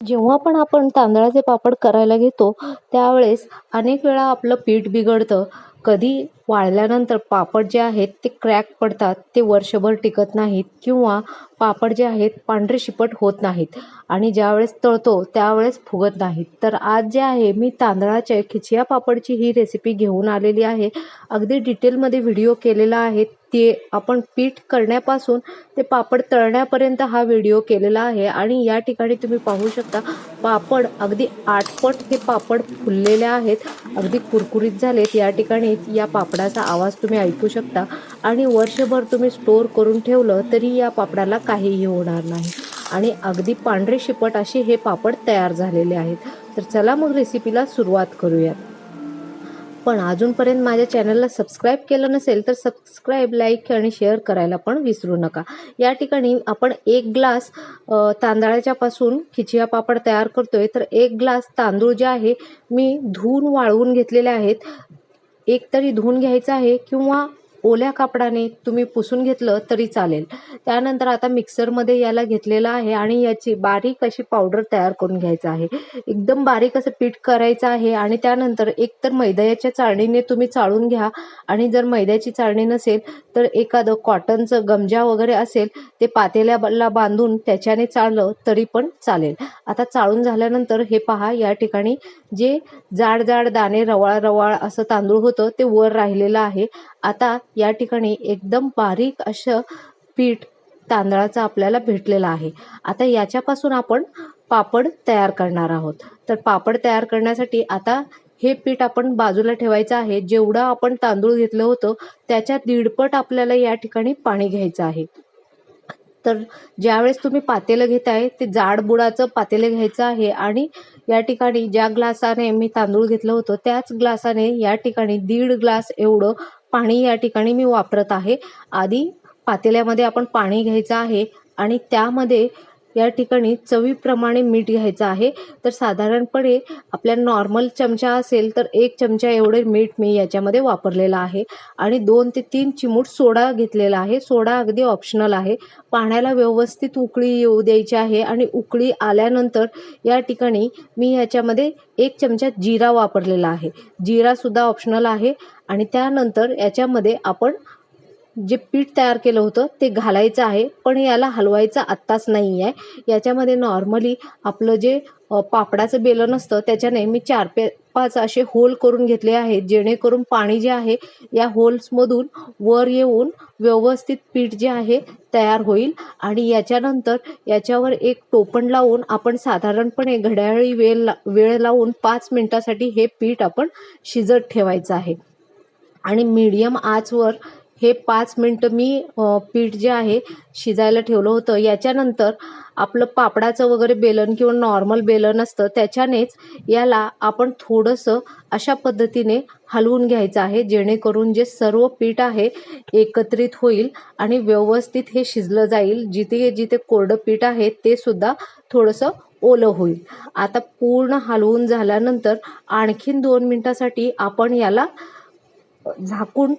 जेव्हा पण आपण तांदळाचे पापड करायला घेतो त्यावेळेस अनेक वेळा आपलं पीठ बिघडतं. कधी वाळल्यानंतर पापड जे आहेत ते क्रॅक पडतात ते वर्षभर टिकत नाहीत किंवा पापड जे आहेत पांढरे शिपट होत नाहीत आणि ज्यावेळेस तळतो त्यावेळेस फुगत नाहीत. तर आज जे आहे मी तांदळाच्या खिचिया पापडची ही रेसिपी घेऊन आलेली आहे. अगदी डिटेलमध्ये व्हिडिओ केलेला आहे. ते आपण पीठ करण्यापासून ते पापड तळण्यापर्यंत हा व्हिडिओ केलेला आहे. आणि या ठिकाणी तुम्ही पाहू शकता पापड अगदी आठपट हे पापड फुललेले आहेत. अगदी कुरकुरीत झालेत. या ठिकाणी या पापडाचा आवाज तुम्ही ऐकू शकता. आणि वर्षभर तुम्ही स्टोअर करून ठेवलं तरी या पापडाला काहीही होणार नाही. आणि अगदी पांढरे शिपट असे हे पापड तयार झालेले आहेत. तर चला मग रेसिपीला सुरुवात करूयात. पण अजूनपर्यंत माझ्या चॅनलला सबस्क्राईब केलं नसेल तर सबस्क्राईब लाईक आणि शेअर करायला पण विसरू नका. या ठिकाणी आपण एक ग्लास तांदळाच्या पासून खिचिया पापड तयार करतोय. तर एक ग्लास तांदूळ जे आहे मी धुवून वाळवून घेतलेले आहेत. एक तरी धुवून घ्यायचं आहे किंवा ओल्या कापडाने तुम्ही पुसून घेतलं तरी चालेल. त्यानंतर आता मिक्सरमध्ये याला घेतलेलं आहे आणि याची बारीक अशी पावडर तयार करून घ्यायचं आहे. एकदम बारीक असं पीठ करायचं आहे आणि त्यानंतर एक तर मैद्याच्या चाळणीने तुम्ही चाळून घ्या आणि जर मैद्याची चाळणी नसेल तर एखादं कॉटनचं गमजा वगैरे असेल ते पातेल्याला बांधून त्याच्याने चाळलं तरी पण चालेल. आता चाळून झाल्यानंतर हे पहा या ठिकाणी जे जाड जाड दाणे रवाळ रवाळ असं तांदूळ होतं ते वर राहिलेलं आहे. आता या ठिकाणी एकदम बारीक असं पीठ तांदळाचं आपल्याला भेटलेलं आहे. आता याच्यापासून आपण पापड तयार करणार आहोत. तर पापड तयार करण्यासाठी आता हे पीठ आपण बाजूला ठेवायचं आहे. जेवढं आपण तांदूळ घेतलं होतं त्याच्या दीडपट आपल्याला या ठिकाणी पाणी घ्यायचं आहे. तर ज्यावेळेस तुम्ही पातेलं घेताय ते जाड बुडाचं पातेलं घ्यायचं आहे आणि या ठिकाणी ज्या ग्लासाने मी तांदूळ घेतलं होतं त्याच ग्लासाने या ठिकाणी दीड ग्लास एवढं पाणी या ठिकाणी मी वापरत आहे. आधी पातेल्यामध्ये आपण पाणी घ्यायचं आहे आणि त्यामध्ये या ठिकाणी चवीप्रमाणे मीठ घ्यायचं आहे. तर साधारणपणे आपल्या नॉर्मल चमचा असेल तर एक चमचा एवढे मीठ मी याच्यामध्ये वापरलेलं आहे. आणि दोन ते तीन चिमूट सोडा घेतलेला आहे. सोडा अगदी ऑप्शनल आहे. पाण्याला व्यवस्थित उकळी येऊ द्यायची आहे आणि उकळी आल्यानंतर या ठिकाणी मी याच्यामध्ये एक चमचा जिरा वापरलेला आहे. जिरासुद्धा ऑप्शनल आहे. आणि त्यानंतर याच्यामध्ये आपण जे पीठ तयार केलं होतं ते घालायचं आहे पण याला हलवायचं आत्ताच नाही आहे याच्यामध्ये नॉर्मली आपलं जे पापडाचं बेलन असतं त्याच्याने मी चार पे पाच असे होल करून घेतले आहेत जेणेकरून पाणी जे आहे या होल्समधून वर येऊन व्यवस्थित पीठ जे आहे तयार होईल. आणि याच्यानंतर याच्यावर एक टोपण लावून आपण साधारणपणे घड्याळी वेळ ला वेळ लावून पाच मिनटासाठी हे पीठ आपण शिजत ठेवायचं आहे. आणि मीडियम आचवर हे पाच मिनटं मी पीठ जे आहे शिजायला ठेवलं होतं. याच्यानंतर आपलं पापडाचं वगैरे बेलन किंवा नॉर्मल बेलन असतं त्याच्यानेच याला आपण थोडंसं अशा पद्धतीने हलवून घ्यायचं आहे जेणेकरून जे सर्व पीठ आहे एकत्रित होईल आणि व्यवस्थित हे शिजलं जाईल. जिथे जिथे कोरडं पीठ आहे ते सुद्धा थोडंसं ओलं होईल. आता पूर्ण हलवून झाल्यानंतर आणखीन दोन मिनटासाठी आपण याला झाकून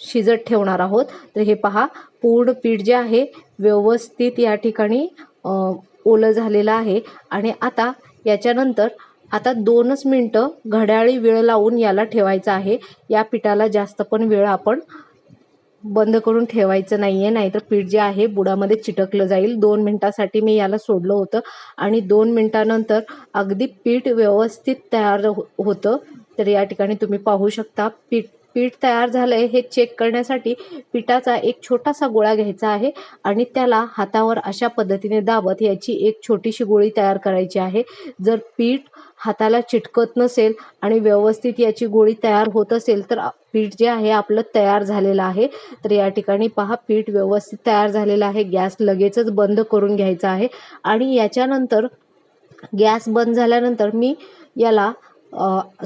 शिजत ठेवणार आहोत. तर हे पहा पूर्ण पीठ जे आहे व्यवस्थित या ठिकाणी ओलं झालेलं आहे. आणि आता याच्यानंतर आता दोनच मिनटं घड्याळी वेळ लावून याला ठेवायचं आहे. या पिठाला जास्त पण वेळ आपण बंद करून ठेवायचं नाही आहे नाहीतर पीठ जे आहे बुडामध्ये चिटकलं जाईल. दोन मिनटासाठी मी याला सोडलं होतं. आणि दोन मिनटानंतर अगदी पीठ व्यवस्थित तयार हो होतं. तर या ठिकाणी तुम्ही पाहू शकता पीठ पीठ तयार झालंय हे चेक करण्यासाठी पिठाचा एक छोटासा गोळा घ्यायचा आहे आणि त्याला हातावर अशा पद्धतीने दाबत याची एक छोटीशी गोळी तयार करायची आहे. जर पीठ हाताला चिटकत नसेल आणि व्यवस्थित याची गोळी तयार होत असेल तर पीठ जे आहे आपलं तयार झालेलं आहे. तर या ठिकाणी पहा पीठ व्यवस्थित तयार झालेलं आहे. गॅस लगेचच बंद करून घ्यायचा आहे. आणि याच्यानंतर गॅस बंद झाल्यानंतर मी याला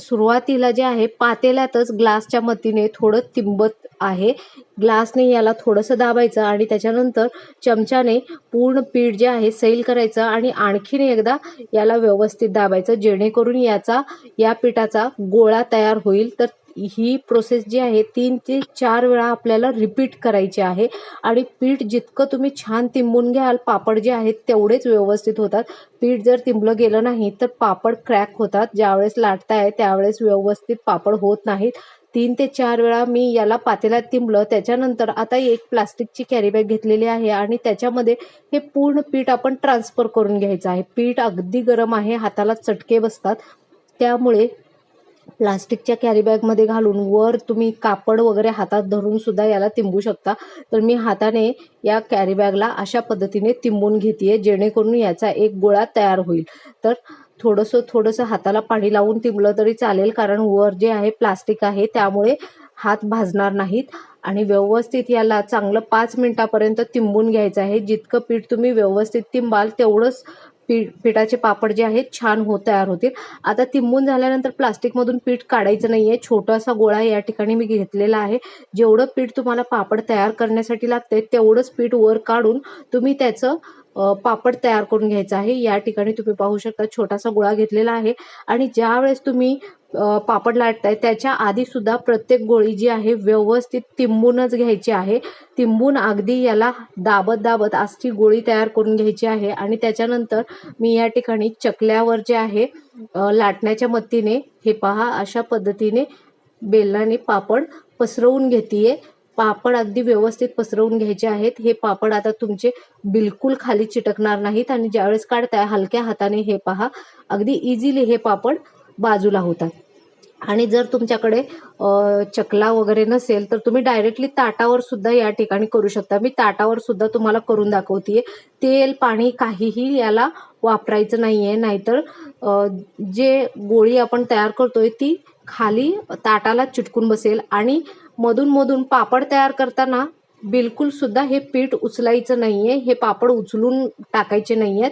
सुरुवातीला जे आहे पातेल्यातच ग्लासच्या मदतीने थोडं तिंबत आहे. ग्लासने याला थोडंसं दाबायचं आणि त्याच्यानंतर चमच्याने पूर्ण पीठ जे आहे सैल करायचं आणि आणखीन एकदा याला व्यवस्थित दाबायचं जेणेकरून याचा या पिठाचा गोळा तयार होईल. तर ही प्रोसेस जी आहे तीन ते चार वेळा आपल्याला रिपीट करायची आहे आणि पीठ जितकं तुम्ही छान तिंबून घ्याल पापड जे आहेत तेवढेच व्यवस्थित होतात. पीठ जर तिंबलं गेलं नाही तर पापड क्रॅक होतात. ज्यावेळेस लाटताय त्यावेळेस व्यवस्थित पापड होत नाहीत. तीन ते चार वेळा मी याला पातेल्यात तिंबलं. त्याच्यानंतर आता एक प्लास्टिकची कॅरीबॅग घेतलेली आहे आणि त्याच्यामध्ये हे पूर्ण पीठ आपण ट्रान्सफर करून घ्यायचं आहे. पीठ अगदी गरम आहे हाताला चटके बसतात. त्यामुळे प्लास्टिकच्या कॅरीबॅगमध्ये घालून वर तुम्ही कापड वगैरे हातात धरून सुद्धा याला तिंबू शकता. तर मी हाताने या कॅरीबॅगला अशा पद्धतीने तिंबून घेते जेणेकरून याचा एक गोळा तयार होईल. तर थोडंसं थोडंसं हाताला पाणी लावून तिंबलं तरी चालेल कारण वर जे आहे प्लास्टिक आहे त्यामुळे हात भाजणार नाहीत. आणि व्यवस्थित याला चांगलं पाच मिनिटापर्यंत तिंबून घ्यायचं आहे. जितकं पीठ तुम्ही व्यवस्थित तिंबाल तेवढंच पीठ पिठाचे पापड जे आहेत छान हो तयार होतील. आता तिंबून झाल्यानंतर प्लास्टिकमधून पीठ काढायचं नाही आहे छोटासा गोळा या ठिकाणी मी घेतलेला आहे. जेवढं पीठ तुम्हाला पापड तयार करण्यासाठी लागते तेवढंच पीठ वर काढून तुम्ही त्याचं पापड तयार करून घ्यायचं आहे. या ठिकाणी तुम्ही पाहू शकता छोटासा गोळा घेतलेला आहे आणि ज्या वेळेस तुम्ही पापड लाटताय त्याच्या आधी सुद्धा प्रत्येक गोळी जी आहे व्यवस्थित तिंबूनच घ्यायची आहे. तिंबून अगदी याला दाबत दाबत आजची गोळी तयार करून घ्यायची आहे आणि त्याच्यानंतर मी या ठिकाणी चकल्यावर जे आहे लाटण्याच्या मदतीने हे पहा अशा पद्धतीने बेलनाने पापड पसरवून घेतीये. पापड अगदी व्यवस्थित पसरवून घ्यायचे आहेत. हे पापड आता तुमचे बिलकुल खाली चिटकणार नाहीत आणि ज्यावेळेस काढताय हलक्या हाताने हे पहा. अगदी इझिली हे पापड बाजूला होतात. आणि जर तुमच्याकडे चकला वगैरे नसेल तर तुम्ही डायरेक्टली ताटावर सुद्धा या ठिकाणी करू शकता. मी ताटावर सुद्धा तुम्हाला करून दाखवतेय. तेल पाणी काहीही याला वापरायचं नाहीये. नाहीतर जे गोळी आपण तयार करतोय ती खाली ताटाला चिटकून बसेल आणि मधून मधून पापड तयार करताना बिलकुल सुद्धा हे पीठ उचलायचं नाहीये. हे पापड उचलून टाकायचे नाहीयेत.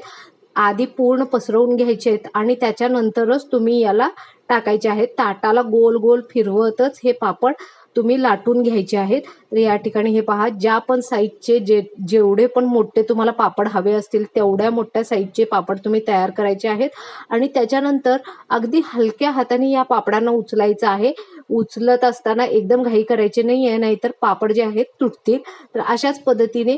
आधी पूर्ण पसरवून घ्यायचे आहेत आणि त्याच्यानंतरच तुम्ही याला टाकायचे आहेत. ताटाला गोल गोल फिरवतच हे पापड तुम्ही लाटून घ्यायचे आहेत. तर या ठिकाणी हे पहा ज्या पण साईजचे जे जेवढे पण मोठे तुम्हाला पापड हवे असतील तेवढ्या मोठ्या साईजचे पापड तुम्ही तयार करायचे आहेत. आणि त्याच्यानंतर अगदी हलक्या हाताने या पापडांना उचलायचं आहे. उचलत असताना एकदम घाई करायची नाही आहे नाहीतर पापड जे आहेत तुटतील. तर अशाच पद्धतीने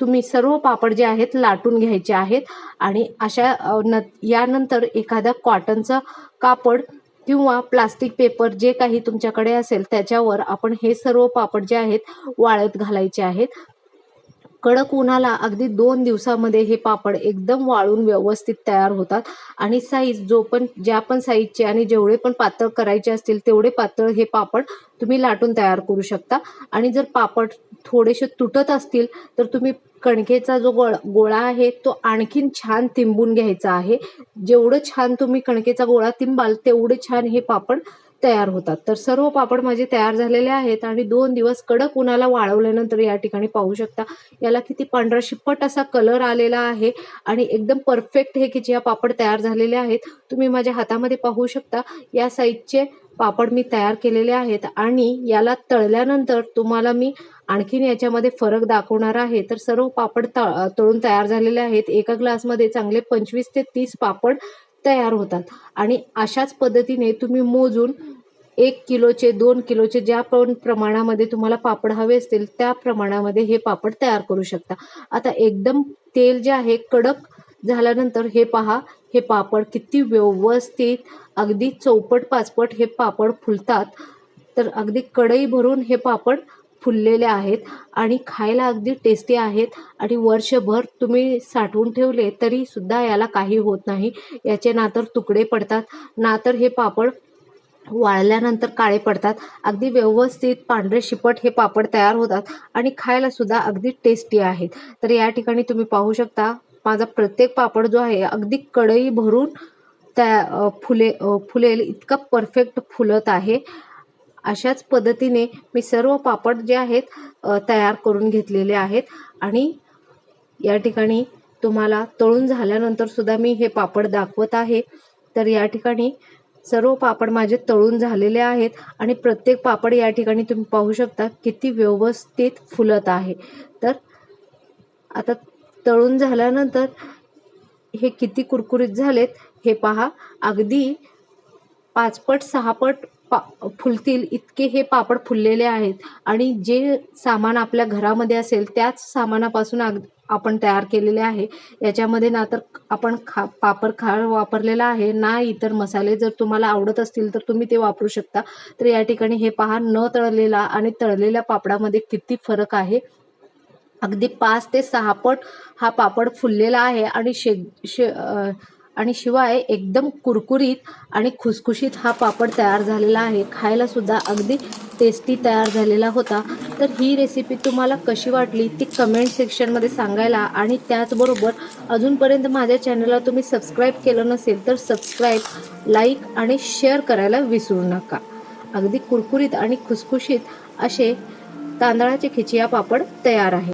तुम्ही सर्व पापड जे आहेत लाटून घ्यायचे आहेत आणि अशा न यानंतर एखादा कॉटनचा कापड किंवा प्लास्टिक पेपर जे काही तुमच्याकडे असेल त्याच्यावर आपण हे सर्व पापड जे आहेत वाळत घालायचे आहेत. कडक उन्हाला अगदी दोन दिवसामध्ये हे पापड एकदम वाळून व्यवस्थित तयार होतात. आणि साईज जो पण ज्या पण साईजचे आणि जेवढे पण पातळ करायचे असतील तेवढे पातळ हे पापड तुम्ही लाटून तयार करू शकता. आणि जर पापड थोडेसे तुटत असतील तर तुम्ही कणकेचा जो गोळा गोळा आहे तो आणखीन छान तिंबून घ्यायचा आहे. जेवढं छान तुम्ही कणकेचा गोळा तिंबाल तेवढे छान हे पापड तयार होतात. तर सर्व पापड माझे तयार झालेले आहेत आणि दोन दिवस कडक उन्हाला वाळवल्यानंतर या ठिकाणी पाहू शकता. याला किती पांढरा शिपट असा कलर आलेला आहे आणि एकदम परफेक्ट हे की या पापड तयार झालेले आहेत. तुम्ही माझ्या हातामध्ये पाहू शकता. या साईजचे पापड मी तयार केलेले आहेत आणि याला तळल्यानंतर तुम्हाला मी आणखीन याच्यामध्ये फरक दाखवणार आहे. तर सर्व पापड तळून तयार झालेले आहेत. एका ग्लासमध्ये चांगले पंचवीस ते तीस पापड तयार होतात. आणि अशाच पद्धतीने तुम्ही मोजून एक किलोचे दोन किलोचे ज्या पण प्रमाणामध्ये तुम्हाला पापड हवे असतील त्या प्रमाणामध्ये हे पापड तयार करू शकता. आता एकदम तेल जे आहे कडक झाल्यानंतर हे पहा हे पापड किती व्यवस्थित अगदी चौपट पाचपट हे पापड फुलतात. तर अगदी कढई भरून हे पापड फुललेले आहेत आणि खायला अगदी टेस्टी आहेत. आणि वर्षभर तुम्ही साठवून ठेवले तरी सुद्धा याला काही होत नाही. याचे ना तर तुकडे पडतात. ना तर हे पापड वाळल्यानंतर काळे पडतात. अगदी व्यवस्थित पांढरे शिपट हे पापड तयार होतात आणि खायला सुद्धा अगदी टेस्टी आहेत. तर या ठिकाणी तुम्ही पाहू शकता माझा प्रत्येक पापड जो आहे अगदी कढई भरून त्या फुले फुलेल इतका परफेक्ट फुलत आहे. अशाच पद्धतीने मी सर्व पापड जे आहेत तयार करून घेतलेले आहेत आणि या ठिकाणी तुम्हाला तळून झाल्यानंतर सुद्धा मी हे पापड दाखवत आहे. तर या ठिकाणी सर्व पापड माझे तळून झालेले आहेत आणि प्रत्येक पापड या ठिकाणी तुम्ही पाहू शकता किती व्यवस्थित फुलत आहे. तर आता तळून झाल्यानंतर हे किती कुरकुरीत झालेत हे पहा. अगदी पाचपट सहापट पा फुलतील इतके हे पापड फुललेले आहेत. आणि जे सामान आपल्या घरामध्ये असेल त्याच सामानापासून अग आपण तयार केलेले आहे. याच्यामध्ये ना तर आपण खा पापड खार वापरलेला आहे ना इतर मसाले. जर तुम्हाला आवडत असतील तर तुम्ही ते वापरू शकता. तर या ठिकाणी हे पहा न तळलेला आणि तळलेल्या पापडामध्ये किती फरक आहे. अगदी पाच ते सहा पट हा पापड फुललेला आहे आणि शे शे आणि शिवाय एकदम कुरकुरीत आणि खुसखुशीत हा पापड तयार झालेला आहे. खायला सुद्धा अगदी टेस्टी तयार झालेला होता. तर ही रेसिपी तुम्हाला कशी वाटली ती कमेंट सेक्शनमध्ये सांगायला आणि त्याचबरोबर अजूनपर्यंत माझ्या चॅनलला तुम्ही सबस्क्राईब केलं नसेल तर सबस्क्राईब लाईक आणि शेअर करायला विसरू नका. अगदी कुरकुरीत आणि खुसखुशीत असे तांदळाचे खिचिया पापड तयार आहे